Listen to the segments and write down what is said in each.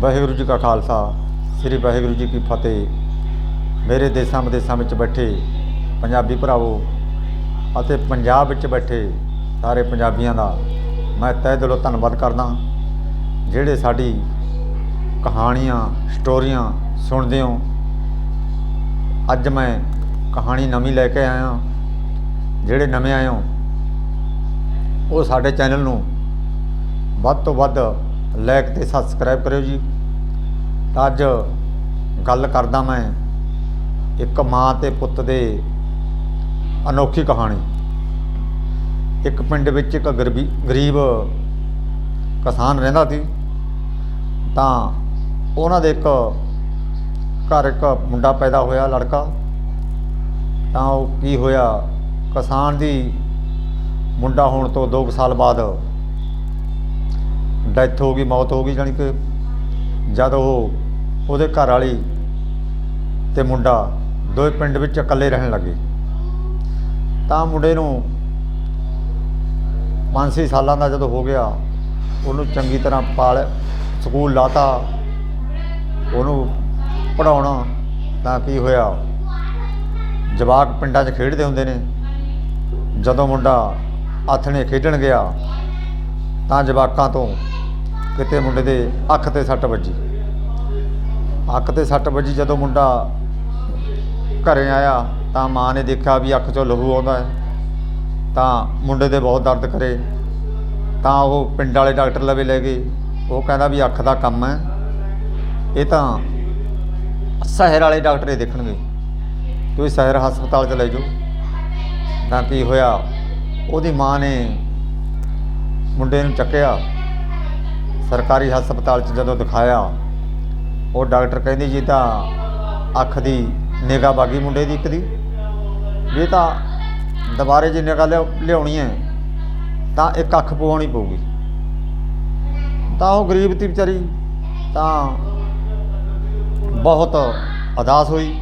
ਵਾਹਿਗੁਰੂ ਜੀ ਕਾ ਖਾਲਸਾ, ਸ੍ਰੀ ਵਾਹਿਗੁਰੂ ਜੀ ਕੀ ਫਤਿਹ। ਮੇਰੇ ਦੇਸਾਂ ਵਿਦੇਸਾਂ ਵਿੱਚ ਬੈਠੇ ਪੰਜਾਬੀ ਭਰਾਵੋ ਅਤੇ ਪੰਜਾਬ ਵਿੱਚ ਬੈਠੇ ਸਾਰੇ ਪੰਜਾਬੀਆਂ ਦਾ ਮੈਂ ਤਹਿ ਦਿਲੋਂ ਧੰਨਵਾਦ ਕਰਦਾ ਜਿਹੜੇ ਸਾਡੀ ਕਹਾਣੀਆਂ, ਸਟੋਰੀਆਂ ਸੁਣਦੇ ਹੋ। ਅੱਜ ਮੈਂ ਕਹਾਣੀ ਨਵੀਂ ਲੈ ਕੇ ਆਇਆ ਜਿਹੜੇ ਨਵੇਂ ਆਏ ਹੋ, ਉਹ ਸਾਡੇ ਚੈਨਲ ਨੂੰ ਵੱਧ ਤੋਂ ਵੱਧ ਲਾਈਕ ਤੇ ਸਬਸਕ੍ਰਾਈਬ ਕਰਿਓ ਜੀ। ਅੱਜ ਗੱਲ ਕਰਦਾ ਮੈਂ ਇੱਕ ਮਾਂ ਤੇ ਪੁੱਤ ਦੇ ਅਨੋਖੀ ਕਹਾਣੀ। ਇੱਕ ਪਿੰਡ ਵਿੱਚ ਇੱਕ ਗਰਬੀ ਗਰੀਬ ਕਿਸਾਨ ਰਹਿੰਦਾ ਸੀ। ਤਾਂ ਉਹਨਾਂ ਦੇ ਇੱਕ ਘਰ ਇੱਕ ਮੁੰਡਾ ਪੈਦਾ ਹੋਇਆ, ਲੜਕਾ। ਤਾਂ ਉਹ ਕੀ ਹੋਇਆ, ਕਿਸਾਨ ਦੀ ਮੁੰਡਾ ਹੋਣ ਤੋਂ 2 ਸਾਲ ਬਾਅਦ ਡੈਥ ਹੋ ਗਈ, ਮੌਤ ਹੋ ਗਈ ਜਾਣੀ ਕਿ ਜਦ ਉਹ ਉਹਦੇ ਘਰ ਵਾਲੀ ਤੇ ਮੁੰਡਾ ਦੋਵੇਂ ਪਿੰਡ ਵਿੱਚ ਇਕੱਲੇ ਰਹਿਣ ਲੱਗੇ। ਤਾਂ ਮੁੰਡੇ ਨੂੰ 5-6 ਸਾਲਾਂ ਦਾ ਜਦੋਂ ਹੋ ਗਿਆ, ਉਹਨੂੰ ਚੰਗੀ ਤਰ੍ਹਾਂ ਪਾਲ, ਸਕੂਲ ਲਾਤਾ, ਉਹਨੂੰ ਪੜਾਉਣਾ ਤਾਂ ਕੀ ਹੋਇਆ? ਜਵਾਕ ਪਿੰਡਾਂ 'ਚ ਖੇਡਦੇ ਹੁੰਦੇ ਨੇ। ਜਦੋਂ ਮੁੰਡਾ ਆਥਣੇ ਖੇਡਣ ਗਿਆ, ਤਾਂ ਜਵਾਕਾਂ ਤੋਂ ਕਿਤੇ ਮੁੰਡੇ ਦੇ ਅੱਖ ਤੇ ਸੱਟ ਵੱਜੀ। ਅੱਖ ਤੇ ਸੱਟ ਵੱਜੀ ਜਦੋਂ ਮੁੰਡਾ ਘਰੇ ਆਇਆ ਤਾਂ ਮਾਂ ਨੇ ਦੇਖਿਆ ਵੀ ਅੱਖ 'ਚੋਂ ਲਹੂ ਆਉਂਦਾ ਹੈ। ਤਾਂ ਮੁੰਡੇ ਦੇ ਬਹੁਤ ਦਰਦ ਕਰੇ। ਤਾਂ ਉਹ ਪਿੰਡ ਵਾਲੇ ਡਾਕਟਰ ਲਵੇ ਲੈ ਗਏ। ਉਹ ਕਹਿੰਦਾ ਵੀ ਅੱਖ ਦਾ ਕੰਮ ਹੈ। ਇਹ ਤਾਂ ਸ਼ਹਿਰ ਵਾਲੇ ਡਾਕਟਰ ਹੀ ਦੇਖਣਗੇ। ਤੁਸੀਂ ਸ਼ਹਿਰ ਹਸਪਤਾਲ 'ਚ ਲੈ ਜਾਓ। ਤਾਂ ਕੀ ਹੋਇਆ? ਉਹਦੀ ਮਾਂ ਨੇ ਮੁੰਡੇ ਨੂੰ ਚੱਕਿਆ। ਸਰਕਾਰੀ ਹਸਪਤਾਲ 'ਚ ਜਦੋਂ ਦਿਖਾਇਆ, ਉਹ ਡਾਕਟਰ ਕਹਿੰਦੀ ਜੀ ਤਾਂ ਅੱਖ ਦੀ ਨਿਗਾਹ ਬਾਗੀ ਮੁੰਡੇ ਦੀ ਇੱਕ ਦੀ। ਵੀ ਇਹ ਤਾਂ ਦੁਬਾਰੇ ਜੇ ਨਿਗਾਹ ਲਿਆ- ਲਿਆਉਣੀ ਹੈ, ਤਾਂ ਇੱਕ ਅੱਖ ਪਵਾਉਣੀ ਪਊਗੀ। ਤਾਂ ਉਹ ਗਰੀਬ ਤੀ ਵਿਚਾਰੀ, ਤਾਂ ਬਹੁਤ ਅਦਾਸ ਹੋਈ।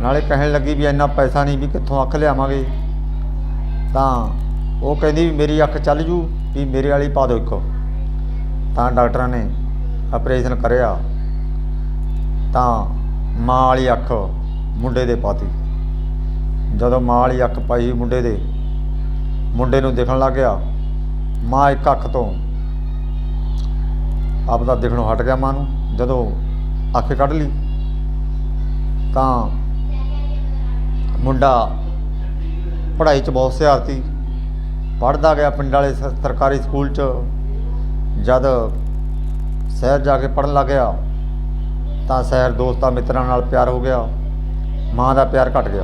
ਨਾਲੇ ਕਹਿਣ ਲੱਗੀ ਵੀ ਇੰਨਾ ਪੈਸਾ ਨਹੀਂ ਵੀ ਕਿੱਥੋਂ ਅੱਖ ਲਿਆਵਾਂਗੇ। ਤਾਂ ਉਹ ਕਹਿੰਦੀ ਵੀ ਮੇਰੀ ਅੱਖ ਚੱਲ ਜੂ, ਵੀ ਮੇਰੇ ਵਾਲੀ ਪਾ ਦਿਓ ਇੱਕ। ਤਾਂ ਡਾਕਟਰਾਂ ਨੇ ਆਪਰੇਸ਼ਨ ਕਰਿਆ, ਤਾਂ ਮਾਂ ਵਾਲੀ ਅੱਖ ਮੁੰਡੇ ਦੇ ਪਾਤੀ। ਜਦੋਂ ਮਾਂ ਵਾਲੀ ਅੱਖ ਪਾਈ ਮੁੰਡੇ ਦੇ, ਮੁੰਡੇ ਨੂੰ ਦੇਖਣ ਲੱਗ ਗਿਆ, ਮਾਂ ਇੱਕ ਅੱਖ ਤੋਂ ਆਪਦਾ ਦਿਖਣੋਂ ਹਟ ਗਿਆ ਮਾਂ ਨੂੰ, ਜਦੋਂ ਅੱਖ ਕੱਢ ਲਈ, ਤਾਂ ਮੁੰਡਾ ਪੜ੍ਹਾਈ 'ਚ ਬਹੁਤ ਸਿਆਰਤੀ ਪੜ੍ਹਦਾ ਗਿਆ ਪਿੰਡ ਵਾਲੇ ਸਰਕਾਰੀ ਸਕੂਲ 'ਚ। ਜਦ ਸ਼ਹਿਰ ਜਾ ਕੇ ਪੜ੍ਹਨ ਲੱਗ ਗਿਆ, ਤਾਂ ਸ਼ਹਿਰ ਦੋਸਤਾਂ ਮਿੱਤਰਾਂ ਨਾਲ ਪਿਆਰ ਹੋ ਗਿਆ, ਮਾਂ ਦਾ ਪਿਆਰ ਘਟ ਗਿਆ।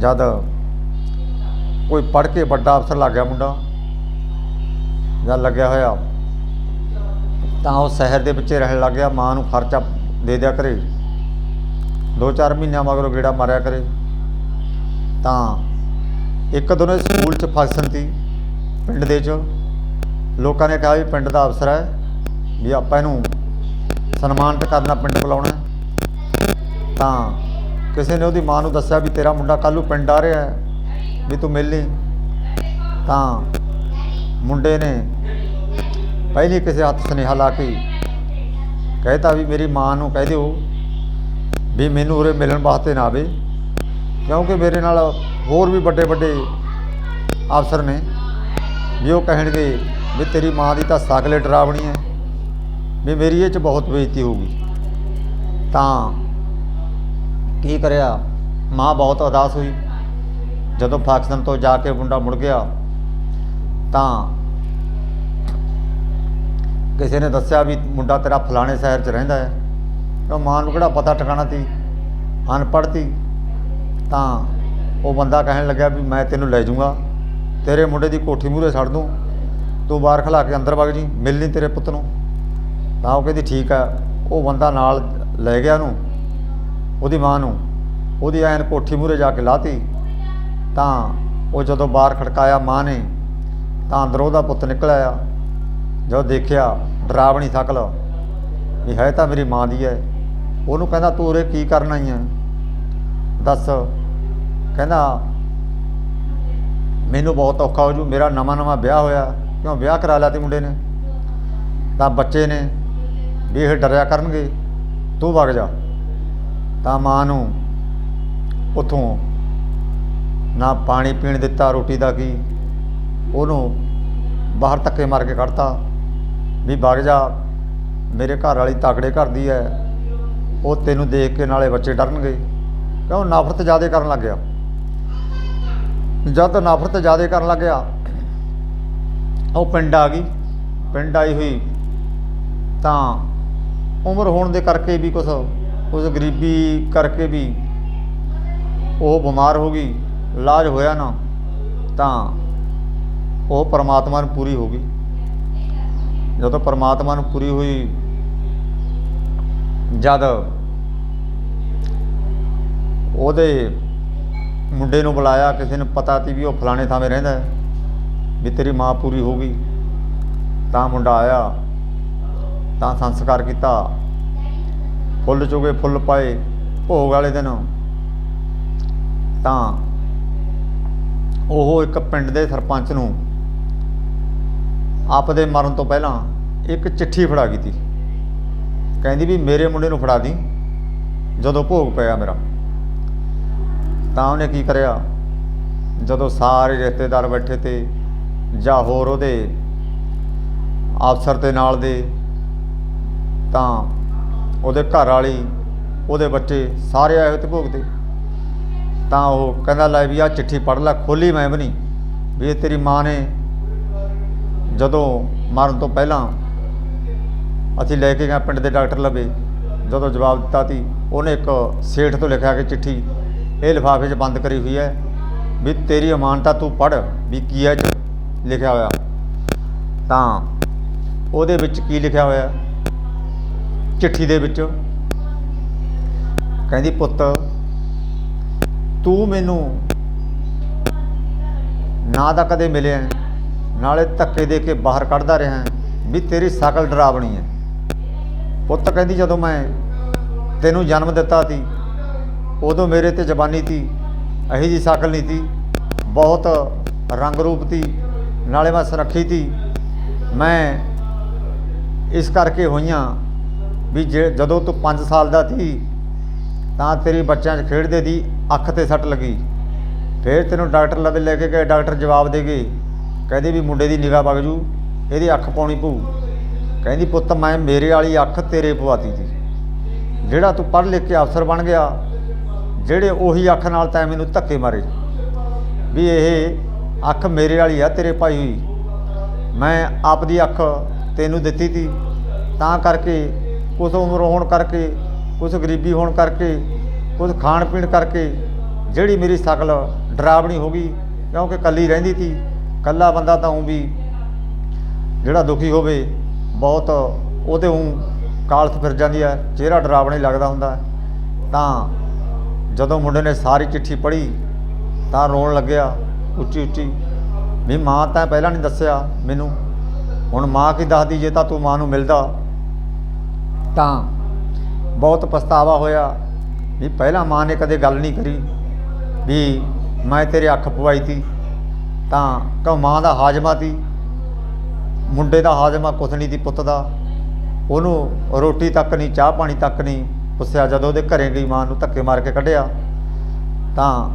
ਜਦ ਕੋਈ ਪੜ੍ਹ ਕੇ ਵੱਡਾ ਅਫਸਰ ਲੱਗ ਗਿਆ ਮੁੰਡਾ ਜਦ ਲੱਗਿਆ ਹੋਇਆ, ਤਾਂ ਉਹ ਸ਼ਹਿਰ ਦੇ ਵਿੱਚ ਰਹਿਣ ਲੱਗ ਗਿਆ, ਮਾਂ ਨੂੰ ਖਰਚਾ ਦੇ ਦਿਆ ਕਰੇ। ਦੋ ਚਾਰ ਮਹੀਨਿਆਂ ਮਗਰੋਂ ਗੇੜਾ ਮਾਰਿਆ ਕਰੇ। ਤਾਂ ਇੱਕ ਦਿਨ ਸਕੂਲ 'ਚ ਫੰਕਸ਼ਨ ਸੀ, ਪਿੰਡ ਦੇ 'ਚ। ਲੋਕਾਂ ਨੇ ਕਿਹਾ ਵੀ ਪਿੰਡ ਦਾ ਅਫਸਰ ਹੈ ਵੀ ਆਪਾਂ ਇਹਨੂੰ ਸਨਮਾਨਿਤ ਕਰਨਾ, ਪਿੰਡ ਬੁਲਾਉਣਾ ਤਾਂ ਕਿਸੇ ਨੇ ਉਹਦੀ ਮਾਂ ਨੂੰ ਦੱਸਿਆ ਵੀ ਤੇਰਾ ਮੁੰਡਾ ਕੱਲ੍ਹ ਨੂੰ ਪਿੰਡ ਆ ਰਿਹਾ ਹੈ, ਵੀ ਤੂੰ ਮਿਲ ਲਈ। ਤਾਂ ਮੁੰਡੇ ਨੇ ਪਹਿਲੀ ਕਿਸੇ ਹੱਥ ਸੁਨੇਹਾ ਲਾ ਕੇ ਕਹਿਤਾ ਵੀ ਮੇਰੀ ਮਾਂ ਨੂੰ ਕਹਿ ਦਿਓ ਵੀ ਮੈਨੂੰ ਉਰੇ ਮਿਲਣ ਵਾਸਤੇ ਨਾ ਆਵੇ, ਕਿਉਂਕਿ ਮੇਰੇ ਨਾਲ ਹੋਰ ਵੀ ਵੱਡੇ ਵੱਡੇ ਅਫਸਰ ਨੇ ਵੀ ਉਹ ਕਹਿਣਗੇ ਵੀ ਤੇਰੀ ਮਾਂ ਦੀ ਤਾਂ ਸਾਗਲੇ ਡਰਾਵਣੀ ਹੈ ਵੀ ਮੇਰੀ ਇਹ ਚ ਬਹੁਤ ਬੇਇੱਜ਼ਤੀ ਹੋਊਗੀ ਤਾਂ ਕੀ ਕਰਿਆ? ਮਾਂ ਬਹੁਤ ਉਦਾਸ ਹੋਈ। ਜਦੋਂ ਪਾਕਿਸਤਾਨ ਤੋਂ ਜਾ ਕੇ ਮੁੰਡਾ ਮੁੜ ਗਿਆ, ਤਾਂ ਕਿਸੇ ਨੇ ਦੱਸਿਆ ਵੀ ਮੁੰਡਾ ਤੇਰਾ ਫਲਾਣੇ ਸ਼ਹਿਰ 'ਚ ਰਹਿੰਦਾ ਹੈ ਉਹ ਮਾਂ ਨੂੰ ਕਿਹੜਾ ਪਤਾ ਟਿਕਾਣਾ ਤੀ, ਅਨਪੜ੍ਹ ਤੀ। ਤਾਂ ਉਹ ਬੰਦਾ ਕਹਿਣ ਲੱਗਿਆ ਵੀ ਮੈਂ ਤੈਨੂੰ ਲੈ ਜਾਊਂਗਾ। ਤੇਰੇ ਮੁੰਡੇ ਦੀ ਕੋਠੀ ਮੂਹਰੇ ਛੱਡ ਦੂੰ। ਤੂੰ ਬਾਹਰ ਖਲਾ ਕੇ ਅੰਦਰ ਵਗ ਜੀ, ਮਿਲ ਨਹੀਂ ਤੇਰੇ ਪੁੱਤ ਨੂੰ। ਤਾਂ ਉਹ ਕਹਿੰਦੀ, ਠੀਕ ਆ। ਉਹ ਬੰਦਾ ਨਾਲ ਲੈ ਗਿਆ ਉਹਨੂੰ, ਉਹਦੀ ਮਾਂ ਨੂੰ। ਉਹਦੀ ਐਨ ਕੋਠੀ ਮੂਹਰੇ ਜਾ ਕੇ ਲਾਤੀ। ਤਾਂ ਉਹ ਜਦੋਂ ਬਾਹਰ ਖੜਕਾਇਆ ਮਾਂ ਨੇ, ਤਾਂ ਅੰਦਰੋਂ ਉਹਦਾ ਪੁੱਤ ਨਿਕਲ ਆਇਆ। ਜਦੋਂ ਦੇਖਿਆ, ਡਰਾਵਣੀ ਥਕਲ, ਵੀ ਹੈ ਤਾਂ ਮੇਰੀ ਮਾਂ ਦੀ ਹੈ ਉਹਨੂੰ ਕਹਿੰਦਾ, ਤੂੰ ਉਰੇ ਕੀ ਕਰਨ ਆਈ ਹੈ ਦੱਸ। ਕਹਿੰਦਾ, ਮੈਨੂੰ ਬਹੁਤ ਔਖਾ ਹੋ ਜੂ, ਮੇਰਾ ਨਵਾਂ ਨਵਾਂ ਵਿਆਹ ਹੋਇਆ। ਕਿਉਂ ਵਿਆਹ ਕਰਾ ਲਿਆ ਤੀ ਮੁੰਡੇ ਨੇ? ਤਾਂ ਬੱਚੇ ਨੇ। ਵੀ ਇਹ ਡਰਿਆ ਕਰਨਗੇ। ਤੂੰ ਵਗ ਜਾ। ਤਾਂ ਮਾਂ ਨੂੰ ਉਥੋਂ ਨਾ ਪਾਣੀ ਪੀਣ ਦਿੱਤਾ, ਰੋਟੀ ਦਾ ਕੀ। ਉਹਨੂੰ ਬਾਹਰ ਧੱਕੇ ਮਾਰ ਕੇ ਕੱਢਤਾ। ਵੀ ਵਗ ਜਾ। ਮੇਰੇ ਘਰ ਵਾਲੀ ਤਾਕੜੇ ਘਰ ਦੀ ਹੈ ਉਹ ਤੈਨੂੰ ਦੇਖ ਕੇ ਨਾਲੇ ਬੱਚੇ ਡਰਨਗੇ। ਕਿਉਂ ਨਫ਼ਰਤ ਜ਼ਿਆਦਾ ਕਰਨ ਲੱਗ ਗਿਆ? ਜਦ ਨਫ਼ਰਤ ਜ਼ਿਆਦਾ ਕਰਨ ਲੱਗ ਗਿਆ ਉਹ ਪਿੰਡ ਆ ਗਈ। ਪਿੰਡ ਆਈ ਹੋਈ। ਤਾਂ ਉਮਰ ਹੋਣ ਦੇ ਕਰਕੇ ਵੀ ਕੁਛ ਉਸ ਗਰੀਬੀ ਕਰਕੇ ਵੀ ਉਹ ਬਿਮਾਰ ਹੋ ਗਈ ਇਲਾਜ ਹੋਇਆ ਨਾ ਤਾਂ ਉਹ ਪਰਮਾਤਮਾ ਨੂੰ ਪੂਰੀ ਹੋ ਗਈ। ਜਦੋਂ ਪਰਮਾਤਮਾ ਨੂੰ ਪੂਰੀ ਹੋਈ ਜਦ ਉਹਦੇ ਮੁੰਡੇ ਨੂੰ ਬੁਲਾਇਆ ਕਿਸੇ ਨੂੰ ਪਤਾ ਸੀ ਵੀ ਉਹ ਫਲਾਣੇ ਥਾਵੇਂ ਰਹਿੰਦਾ ਹੈ, ਵੀ ਤੇਰੀ ਮਾਂ ਪੂਰੀ ਹੋ ਗਈ। ਤਾਂ ਮੁੰਡਾ ਆਇਆ, ਤਾਂ ਸੰਸਕਾਰ ਕੀਤਾ। ਫੁੱਲ ਚੁਗੇ ਫੁੱਲ ਪਾਏ, ਭੋਗ ਵਾਲੇ ਦਿਨ। ਤਾਂ ਉਹ ਇੱਕ ਪਿੰਡ ਦੇ ਸਰਪੰਚ ਨੂੰ ਆਪਦੇ ਮਰਨ ਤੋਂ ਪਹਿਲਾਂ ਇੱਕ ਚਿੱਠੀ ਫੜਾ ਗਈ ਤੀ। ਕਹਿੰਦੀ ਵੀ ਮੇਰੇ ਮੁੰਡੇ ਨੂੰ ਫੜਾ ਦੀ, ਜਦੋਂ ਭੋਗ ਪਿਆ ਮੇਰਾ। ਤਾਂ ਉਹਨੇ ਕੀ ਕਰਿਆ? ਜਦੋਂ ਸਾਰੇ ਰਿਸ਼ਤੇਦਾਰ ਬੈਠੇ ਤੇ ਜਾਂ ਹੋਰ ਉਹਦੇ ਅਫਸਰ ਦੇ ਨਾਲ ਦੇ, ਤਾਂ ਉਹਦੇ ਘਰ ਵਾਲੀ, ਉਹਦੇ ਬੱਚੇ ਸਾਰੇ ਆਏ ਹੋਏ ਤੇ ਭੋਗ ਤਾਂ ਉਹ ਕਹਿੰਦਾ, ਲੈ ਵੀ ਆ ਚਿੱਠੀ ਪੜ੍ਹ ਲੈ ਖੋਲੀ ਮੈਂ ਵੀ ਨਹੀਂ। ਵੀ ਇਹ ਤੇਰੀ ਮਾਂ ਨੇ ਜਦੋਂ ਮਰਨ ਤੋਂ ਪਹਿਲਾਂ ਅਸੀਂ ਲੈ ਕੇ ਗਏ ਪਿੰਡ ਦੇ ਡਾਕਟਰ ਲਵੇ ਜਦੋਂ ਜਵਾਬ ਦਿੱਤਾ ਤੀ ਉਹਨੇ ਇੱਕ ਸੇਠ ਤੋਂ ਲਿਖਿਆ ਕਿ ਚਿੱਠੀ ਇਹ ਲਿਫਾਫੇ 'ਚ ਬੰਦ ਕਰੀ ਹੋਈ ਹੈ, ਵੀ ਤੇਰੀ ਅਮਾਨਤਾ ਤੂੰ ਪੜ੍ਹ, ਵੀ ਕੀ ਹੈ ਲਿਖਿਆ ਹੋਇਆ। ਤਾਂ ਉਹਦੇ ਵਿੱਚ ਕੀ ਲਿਖਿਆ ਹੋਇਆ? ਚਿੱਠੀ ਦੇ ਵਿੱਚ। ਕਹਿੰਦੀ ਪੁੱਤ ਤੂੰ ਮੈਨੂੰ ਨਾ ਤਾਂ ਕਦੇ ਮਿਲਿਆ ਨਾਲੇ ਧੱਕੇ ਦੇ ਕੇ ਬਾਹਰ ਕੱਢਦਾ ਰਿਹਾ ਹੈ, ਵੀ ਤੇਰੀ ਸ਼ਕਲ ਡਰਾਵਣੀ ਹੈ। ਪੁੱਤ ਕਹਿੰਦੀ ਜਦੋਂ ਮੈਂ ਤੈਨੂੰ ਜਨਮ ਦਿੱਤਾ ਸੀ ਉਦੋਂ ਮੇਰੇ ਤੇ ਜ਼ਬਾਨੀ ਸੀ ਅਹੀ ਜੀ ਸ਼ਕਲ ਨਹੀਂ ਸੀ ਬਹੁਤ ਰੰਗ ਰੂਪ ਸੀ ਨਾਲੇ ਮੈਂ ਸੁਰੱਖੀ ਸੀ ਮੈਂ ਇਸ ਕਰਕੇ ਹੋਈਆਂ ਵੀ ਜਦੋਂ ਤੂੰ 5 ਸਾਲ ਦਾ ਸੀ, ਤਾਂ ਤੇਰੀ ਬੱਚਿਆਂ 'ਚ ਖੇਡਦੇ ਦੀ ਅੱਖ ਤੇ ਸੱਟ ਲੱਗੀ। ਫਿਰ ਤੈਨੂੰ ਡਾਕਟਰ ਲਵੇ ਲੈ ਕੇ ਗਏ, ਡਾਕਟਰ ਜਵਾਬ ਦੇ ਗਏ ਕਹਿੰਦੇ ਵੀ ਮੁੰਡੇ ਦੀ ਨਿਗਾਹ ਵਗ ਜੂ, ਇਹਦੀ ਅੱਖ ਪਾਉਣੀ ਪਊ। ਕਹਿੰਦੀ ਪੁੱਤ ਮੈਂ ਮੇਰੇ ਵਾਲੀ ਅੱਖ ਤੇਰੇ ਪਵਾਤੀ ਸੀ। ਜਿਹੜਾ ਤੂੰ ਪੜ੍ਹ ਲਿਖ ਕੇ ਅਫਸਰ ਬਣ ਗਿਆ, ਜਿਹੜੇ ਉਹੀ ਅੱਖ ਨਾਲ ਤੈਂ ਮੈਨੂੰ ਧੱਕੇ ਮਾਰੇ। ਵੀ ਇਹ ਅੱਖ ਮੇਰੇ ਵਾਲੀ ਆ, ਤੇਰੇ ਭਾਈ ਹੋਈ। ਮੈਂ ਆਪਦੀ ਅੱਖ ਤੈਨੂੰ ਦਿੱਤੀ ਤੀ। ਤਾਂ ਕਰਕੇ ਕੁਛ ਉਮਰ ਹੋਣ ਕਰਕੇ ਕੁਛ ਗਰੀਬੀ ਹੋਣ ਕਰਕੇ ਕੁਛ ਖਾਣ ਪੀਣ ਕਰਕੇ ਜਿਹੜੀ ਮੇਰੀ ਸ਼ਕਲ ਡਰਾਵਣੀ ਹੋ ਗਈ, ਕਿਉਂਕਿ ਕੱਲੀ ਰਹਿੰਦੀ ਤੀ ਕੱਲਾ ਬੰਦਾ ਤਾਂ ਉਹ ਵੀ ਜਿਹੜਾ ਦੁਖੀ ਹੋਵੇ, ਬਹੁਤ ਉਹਦੇ ਉਹ ਕਾਲਥ ਫਿਰ ਜਾਂਦੀ ਹੈ ਚਿਹਰਾ ਡਰਾਵਣਾ ਹੀ ਲੱਗਦਾ ਹੁੰਦਾ। ਤਾਂ ਜਦੋਂ ਮੁੰਡੇ ਨੇ ਸਾਰੀ ਚਿੱਠੀ ਪੜ੍ਹੀ, ਤਾਂ ਰੋਣ ਲੱਗਿਆ ਉੱਚੀ ਉੱਚੀ। ਵੀ ਮਾਂ ਤਾਂ ਪਹਿਲਾਂ ਨਹੀਂ ਦੱਸਿਆ ਮੈਨੂੰ। ਹੁਣ ਮਾਂ ਕੀ ਦੱਸਦੀ ਜੇ ਤਾਂ ਤੂੰ ਮਾਂ ਨੂੰ ਮਿਲਦਾ। ਤਾਂ ਬਹੁਤ ਪਛਤਾਵਾ ਹੋਇਆ ਵੀ ਪਹਿਲਾਂ ਮਾਂ ਨੇ ਕਦੇ ਗੱਲ ਨਹੀਂ ਕਰੀ। ਵੀ ਮੈਂ ਤੇਰੇ ਅੱਖ ਪਵਾਈ ਤੀ। ਤਾਂ ਕਹੋ ਮਾਂ ਦਾ ਹਾਜ਼ਮਾ ਤੀ? ਮੁੰਡੇ ਦਾ ਹਾਜ਼ਮਾ ਕੁਛ ਨਹੀਂ ਤੀ ਪੁੱਤ ਦਾ। ਉਹਨੂੰ ਰੋਟੀ ਤੱਕ ਨਹੀਂ, ਚਾਹ ਪਾਣੀ ਤੱਕ ਨਹੀਂ ਪੁੱਛਿਆ। ਜਦੋਂ ਉਹਦੇ ਘਰੇ ਗਈ ਮਾਂ ਨੂੰ ਧੱਕੇ ਮਾਰ ਕੇ ਕੱਢਿਆ। ਤਾਂ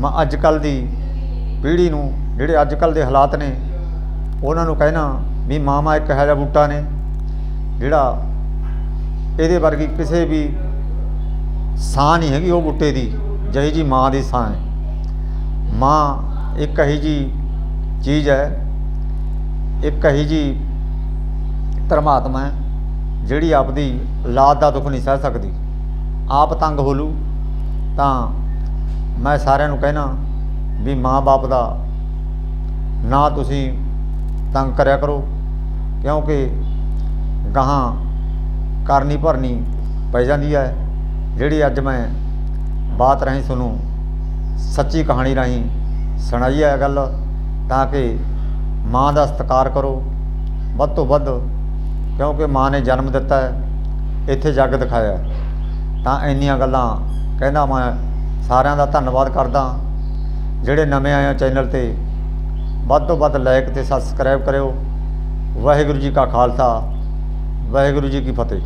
ਮੈਂ ਅੱਜ ਕੱਲ ਦੀ ਪੀੜ੍ਹੀ ਨੂੰ ਜਿਹੜੇ ਅੱਜ ਕੱਲ ਦੇ ਹਾਲਾਤ ਨੇ, ਉਹਨਾਂ ਨੂੰ ਕਹਿਣਾ ਵੀ ਮਾਮਾ ਇੱਕ ਇਹੋ ਜਿਹਾ ਬੂਟਾ ਨੇ, ਜਿਹੜਾ ਇਹਦੇ ਵਰਗੀ ਕਿਸੇ ਵੀ ਸਾਹ ਨਹੀਂ ਹੈਗੀ, ਉਹ ਬੂਟੇ ਦੀ, ਜਿਹੀ ਜੀ ਮਾਂ ਦੀ ਸਾਹ ਹੈ। ਮਾਂ ਇੱਕ ਇਹੀ ਜੀ ਚੀਜ਼ ਹੈ, ਇੱਕ ਇਹੀ ਜੀ ਪਰਮਾਤਮਾ ਹੈ, ਜਿਹੜੀ ਆਪਦੀ ਔਲਾਦ ਦਾ ਦੁੱਖ ਨਹੀਂ ਸਹਿ ਸਕਦੀ। ਆਪ ਤੰਗ ਹੋਲੂ ਤਾਂ ਮੈਂ ਸਾਰਿਆਂ ਨੂੰ ਕਹਿਣਾ ਵੀ ਮਾਂ-ਬਾਪ ਦਾ ਨਾ ਤੁਸੀਂ ਤੰਗ ਕਰਿਆ ਕਰੋ, ਕਿਉਂਕਿ ਗਾਹਾਂ ਕਰਨੀ ਭਰਨੀ ਪੈ ਜਾਂਦੀ ਹੈ। ਜਿਹੜੀ ਅੱਜ ਮੈਂ ਬਾਤ ਰਾਹੀਂ ਤੁਹਾਨੂੰ ਸੱਚੀ ਕਹਾਣੀ ਰਾਹੀਂ ਸੁਣਾਈ ਹੈ ਗੱਲ, ਤਾਂ ਕਿ ਮਾਂ ਦਾ ਸਤਿਕਾਰ ਕਰੋ ਵੱਧ ਤੋਂ ਵੱਧ, ਕਿਉਂਕਿ ਮਾਂ ਨੇ ਜਨਮ ਦਿੱਤਾ ਹੈ, ਇੱਥੇ ਜੱਗ ਦਿਖਾਇਆ ਤਾਂ ਇੰਨੀਆਂ ਗੱਲਾਂ ਕਹਿੰਦਾ ਮੈਂ ਸਾਰਿਆਂ ਦਾ ਧੰਨਵਾਦ ਕਰਦਾ। ਜਿਹੜੇ ਨਵੇਂ ਆਏ ਹੋ ਚੈਨਲ ਤੇ, ਵੱਧ ਤੋਂ ਵੱਧ ਲਾਈਕ ਤੇ ਸਬਸਕ੍ਰਾਈਬ ਕਰਿਓ। ਵਾਹਿਗੁਰੂ ਜੀ ਕਾ ਖਾਲਸਾ, ਵਾਹਿਗੁਰੂ ਜੀ ਕੀ ਫਤਿਹ।